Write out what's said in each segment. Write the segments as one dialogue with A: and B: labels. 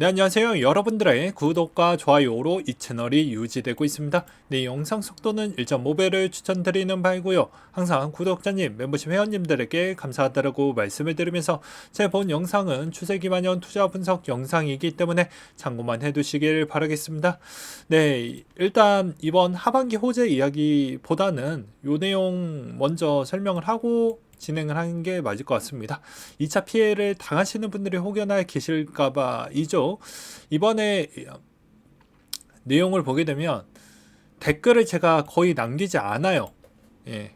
A: 네, 안녕하세요. 여러분들의 구독과 좋아요로 이 채널이 유지되고 있습니다. 네, 영상 속도는 1.5배를 추천드리는 바이고요. 항상 구독자님, 멤버십 회원님들에게 감사하다고 말씀을 드리면서 제 본 영상은 추세 기반형 투자 분석 영상이기 때문에 참고만 해두시길 바라겠습니다. 네, 일단 이번 하반기 호재 이야기보다는 요 내용 먼저 설명을 하고 진행을 하는 게 맞을 것 같습니다. 2차 피해를 당하시는 분들이 혹여나 계실까봐이죠. 이번에 내용을 보게 되면 댓글을 제가 거의 남기지 않아요. 예.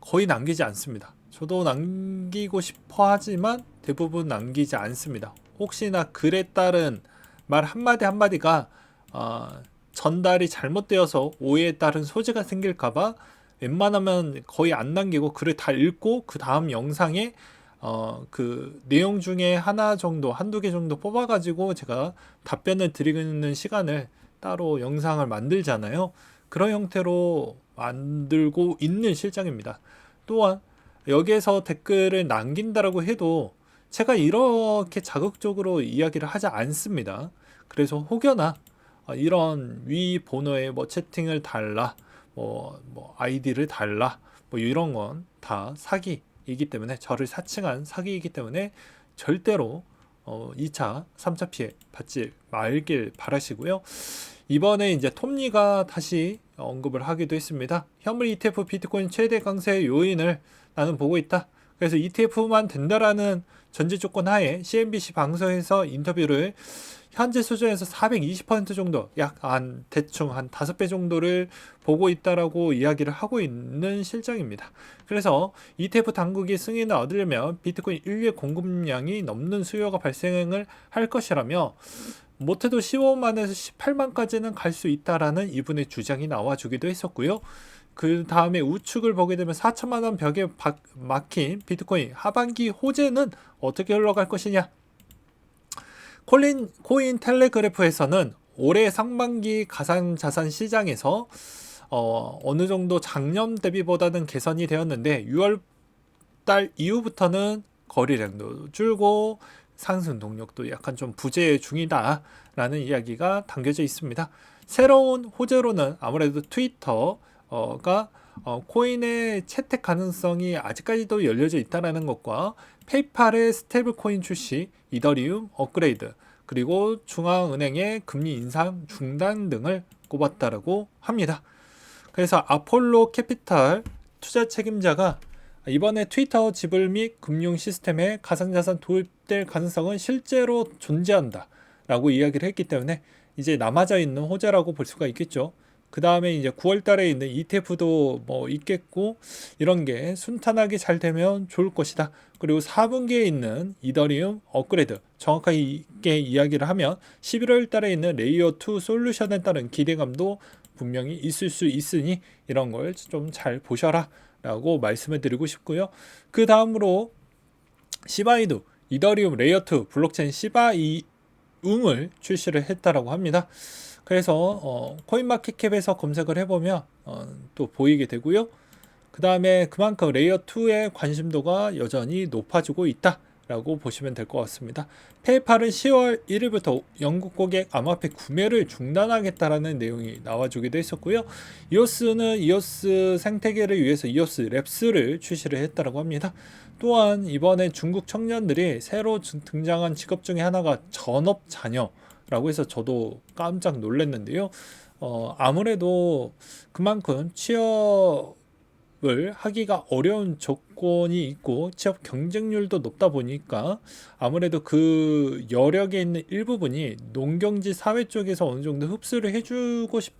A: 거의 남기지 않습니다. 저도 남기고 싶어 하지만 대부분 남기지 않습니다. 혹시나 글에 따른 말 한마디 한마디가 어, 전달이 잘못되어서 오해에 따른 소지가 생길까봐 웬만하면 거의 안 남기고 글을 다 읽고 그 다음 영상에 어, 그 내용 중에 하나 정도, 한두 개 정도 뽑아가지고 제가 답변을 드리는 시간을 따로 영상을 만들잖아요. 그런 형태로 만들고 있는 실장입니다. 또한 여기에서 댓글을 남긴다라고 해도 제가 이렇게 자극적으로 이야기를 하지 않습니다. 그래서 혹여나 어, 이런 위 번호에 뭐 채팅을 달라 뭐, 뭐 아이디를 달라 뭐 이런 건 다 사기이기 때문에 저를 사칭한 사기이기 때문에 절대로 어, 2차, 3차 피해 받지 말길 바라시고요. 이번에 이제 톱니가 다시 언급을 하기도 했습니다. 현물 ETF 비트코인 최대 강세 요인을 나는 보고 있다. 그래서 ETF만 된다라는 전제 조건 하에 CNBC 방송에서 인터뷰를 현재 수준에서 420% 정도, 약 한 대충 한 5배 정도를 보고 있다라고 이야기를 하고 있는 실정입니다. 그래서 ETF 당국이 승인을 얻으려면 비트코인 일일 공급량이 넘는 수요가 발생을 할 것이라며 못해도 15만에서 18만까지는 갈 수 있다라는 이분의 주장이 나와주기도 했었고요. 그 다음에 우측을 보게 되면 4천만 원 벽에 막힌 비트코인 하반기 호재는 어떻게 흘러갈 것이냐? 콜린 코인 텔레그래프에서는 올해 상반기 가상자산 시장에서 어, 어느 정도 작년 대비보다는 개선이 되었는데 6월 달 이후부터는 거래량도 줄고 상승 동력도 약간 좀 부재 중이다라는 이야기가 담겨져 있습니다. 새로운 호재로는 아무래도 트위터가 어, 코인의 채택 가능성이 아직까지도 열려져 있다는 것과 페이팔의 스테이블 코인 출시, 이더리움 업그레이드, 그리고 중앙은행의 금리 인상 중단 등을 꼽았다라고 합니다. 그래서 아폴로 캐피탈 투자 책임자가 이번에 트위터 지불 및 금융 시스템에 가상자산 도입될 가능성은 실제로 존재한다 라고 이야기를 했기 때문에 이제 남아져 있는 호재라고 볼 수가 있겠죠. 그 다음에 이제 9월 달에 있는 ETF도 뭐 있겠고 이런 게 순탄하게 잘 되면 좋을 것이다. 그리고 4분기에 있는 이더리움 업그레이드 정확하게 이야기를 하면 11월 달에 있는 레이어 2 솔루션에 따른 기대감도 분명히 있을 수 있으니 이런 걸 좀 잘 보셔라 라고 말씀을 드리고 싶고요. 그 다음으로 시바이두 이더리움 레이어 2 블록체인 시바이움을 출시를 했다라고 합니다. 그래서 어, 코인마켓캡에서 검색을 해보면 어, 또 보이게 되고요. 그 다음에 그만큼 레이어 2의 관심도가 여전히 높아지고 있다. 라고 보시면 될 것 같습니다. 페이팔은 10월 1일부터 영국 고객 암호화폐 구매를 중단하겠다라는 내용이 나와주기도 했었고요. 이오스는 이오스 생태계를 위해서 이오스 랩스를 출시를 했다고 합니다. 또한 이번에 중국 청년들이 새로 등장한 직업 중에 하나가 전업 자녀 라고 해서 저도 깜짝 놀랐는데요. 어, 아무래도 그만큼 취업을 하기가 어려운 조건이 있고 취업 경쟁률도 높다 보니까 아무래도 그 여력에 있는 일부분이 농경지 사회 쪽에서 어느 정도 흡수를 해주고 싶,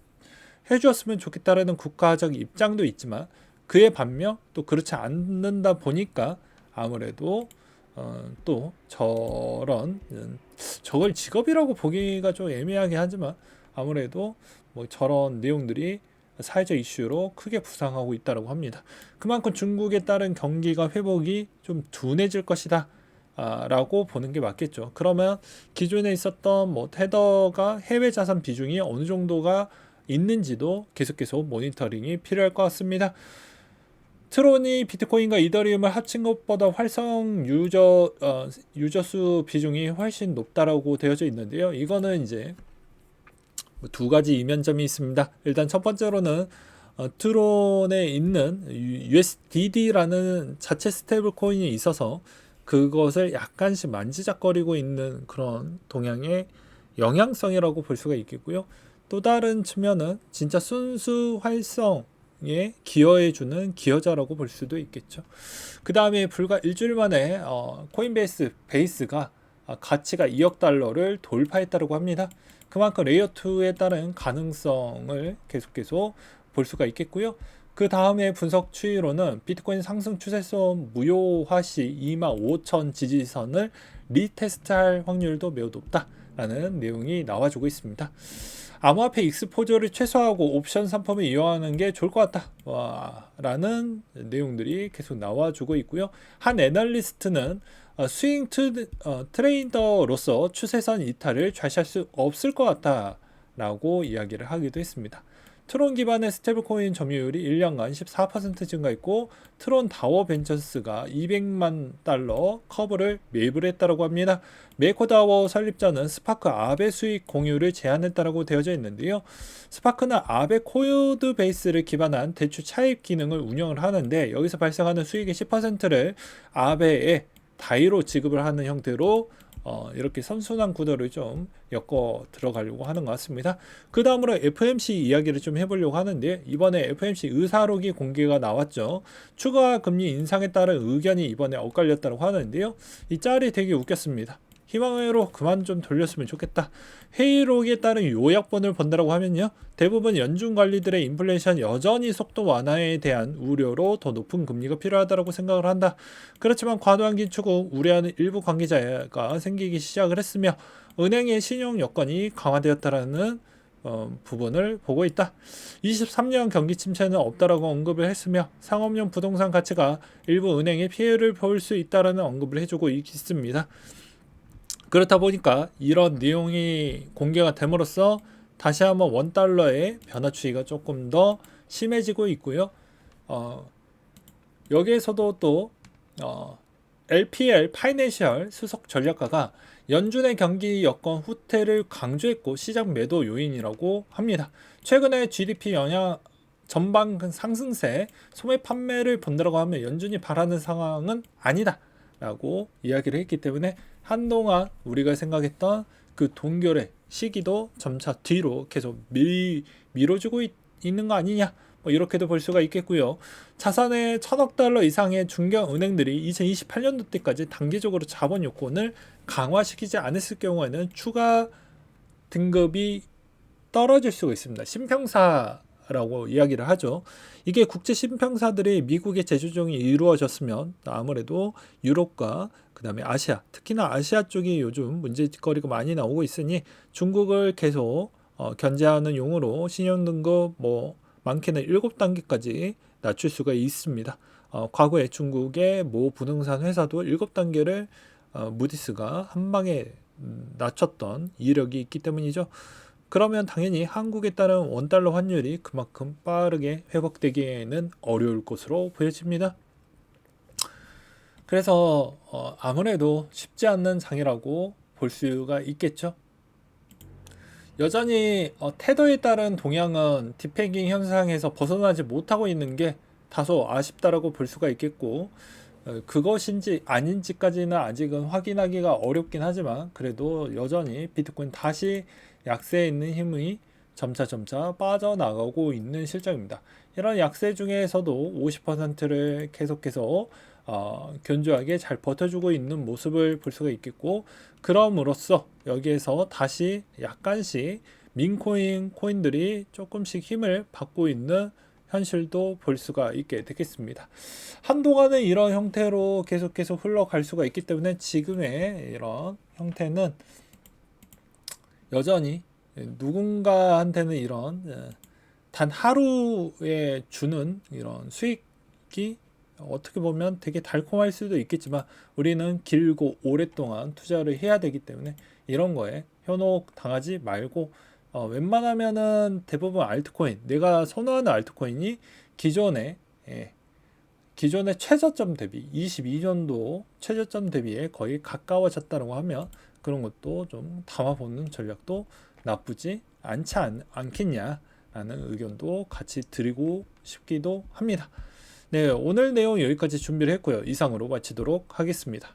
A: 해주었으면 좋겠다라는 국가적 입장도 있지만 그에 반면 또 그렇지 않는다 보니까 아무래도 어, 또 저런 음, 저걸 직업이라고 보기가 좀 애매하게 하지만 아무래도 뭐 저런 내용들이 사회적 이슈로 크게 부상하고 있다고 합니다. 그만큼 중국에 따른 경기가 회복이 좀 둔해질 것이다. 아, 라고 보는 게 맞겠죠. 그러면 기존에 있었던 뭐 테더가 해외 자산 비중이 어느 정도가 있는지도 계속해서 모니터링이 필요할 것 같습니다. 트론이 비트코인과 이더리움을 합친 것보다 활성 유저 어, 유저 수 비중이 훨씬 높다라고 되어져 있는데요. 이거는 이제 뭐두 가지 이면점이 있습니다. 일단 첫 번째로는 어, 트론에 있는 USDD라는 자체 스테이블 코인이 있어서 그것을 약간씩 만지작거리고 있는 그런 동향의 영향성이라고 볼 수가 있겠고요. 또 다른 측면은 진짜 순수 활성 에 기여해주는 기여자라고 볼 수도 있겠죠. 그 다음에 불과 일주일 만에 어, 코인베이스 베이스가 아, 가치가 2억 달러를 돌파했다고 합니다. 그만큼 레이어 2에 따른 가능성을 계속해서 볼 수가 있겠고요. 그 다음에 분석 추이로는 비트코인 상승 추세선 무효화 시25,000 지지선을 리테스트할 확률도 매우 높다라는 내용이 나와주고 있습니다. 암호화폐 익스포저를 최소화하고 옵션 상품을 이용하는 게 좋을 것 같다. 와, 라는 내용들이 계속 나와주고 있고요. 한 애널리스트는 어, 스윙 트, 어, 트레이더로서 추세선 이탈을 좌시할 수 없을 것 같다 라고 이야기를 하기도 했습니다. 트론 기반의 스테이블코인 점유율이 1년간 14% 증가했고 트론 다워 벤처스가 200만 달러 커브를 매입을 했다고 합니다. 메이코다워 설립자는 스파크 아베 수익 공유를 제안했다고 되어져 있는데요. 스파크는 아베 코드 베이스를 기반한 대출 차입 기능을 운영을 하는데 여기서 발생하는 수익의 10%를 아베에 다이로 지급을 하는 형태로 어, 이렇게 선순환 구도를 좀 엮어 들어가려고 하는 것 같습니다. 그 다음으로 FMC 이야기를 좀 해보려고 하는데 이번에 FMC 의사록이 공개가 나왔죠. 추가 금리 인상에 따른 의견이 이번에 엇갈렸다고 하는데요. 이 짤이 되게 웃겼습니다. 희망회로 그만 좀 돌렸으면 좋겠다. 회의록에 따른 요약본을 본다라고 하면요. 대부분 연준 관리들의 인플레이션 여전히 속도 완화에 대한 우려로 더 높은 금리가 필요하다고 생각을 한다. 그렇지만 과도한 기축을 우려하는 일부 관계자가 생기기 시작을 했으며 은행의 신용 여건이 강화되었다라는 어, 부분을 보고 있다. 23년 경기 침체는 없다라고 언급을 했으며 상업용 부동산 가치가 일부 은행에 피해를 볼 수 있다라는 언급을 해주고 있습니다. 그렇다 보니까 이런 내용이 공개가 됨으로써 다시 한번 원 달러의 변화 추이가 조금 더 심해지고 있고요. 어, 여기에서도 또 어, LPL 파이낸셜 수석 전략가가 연준의 경기 여건 후퇴를 강조했고 시장 매도 요인이라고 합니다. 최근에 GDP 영향 전방 상승세 소매 판매를 본다고 하면 연준이 바라는 상황은 아니다 라고 이야기를 했기 때문에 한동안 우리가 생각했던 그 동결의 시기도 점차 뒤로 계속 미, 미뤄지고 있, 있는 거 아니냐 뭐 이렇게도 볼 수가 있겠고요. 자산의 천억 달러 이상의 중견 은행들이 2028년도 때까지 단기적으로 자본 요건을 강화시키지 않았을 경우에는 추가 등급이 떨어질 수가 있습니다. 신평사 라고 이야기를 하죠. 이게 국제 신평사들이 미국의 재조정이 이루어졌으면 아무래도 유럽과 그 다음에 아시아, 특히나 아시아 쪽이 요즘 문제거리가 많이 나오고 있으니 중국을 계속 어, 견제하는 용어로 신용 등급 뭐 많게는 7단계까지 낮출 수가 있습니다. 어, 과거에 중국의 모 부동산 회사도 7단계를 어, 무디스가 한 방에 음, 낮췄던 이력이 있기 때문이죠. 그러면 당연히 한국에 따른 원달러 환율이 그만큼 빠르게 회복되기에는 어려울 것으로 보여집니다. 그래서 어, 아무래도 쉽지 않는 장이라고 볼 수가 있겠죠. 여전히 어, 테더에 따른 동향은 디페깅 현상에서 벗어나지 못하고 있는 게 다소 아쉽다라고 볼 수가 있겠고 어, 그것인지 아닌지까지는 아직은 확인하기가 어렵긴 하지만 그래도 여전히 비트코인 다시 약세에 있는 힘이 점차 점차 빠져나가고 있는 실정입니다. 이런 약세 중에서도 50%를 계속해서 어, 견조하게 잘 버텨주고 있는 모습을 볼 수가 있겠고 그럼으로써 여기에서 다시 약간씩 민코인 코인들이 조금씩 힘을 받고 있는 현실도 볼 수가 있게 되겠습니다. 한동안은 이런 형태로 계속 해서 흘러갈 수가 있기 때문에 지금의 이런 형태는 여전히 누군가한테는 이런 예, 단 하루에 주는 이런 수익이 어떻게 보면 되게 달콤할 수도 있겠지만 우리는 길고 오랫동안 투자를 해야 되기 때문에 이런 거에 현혹 당하지 말고 어, 웬만하면은 대부분 알트코인 내가 선호하는 알트코인이 기존에 예, 기존의 최저점 대비 22년도 최저점 대비에 거의 가까워졌다고 하면 그런 것도 좀 담아보는 전략도 나쁘지 않지 않, 않겠냐라는 의견도 같이 드리고 싶기도 합니다. 네, 오늘 내용 여기까지 준비를 했고요. 이상으로 마치도록 하겠습니다.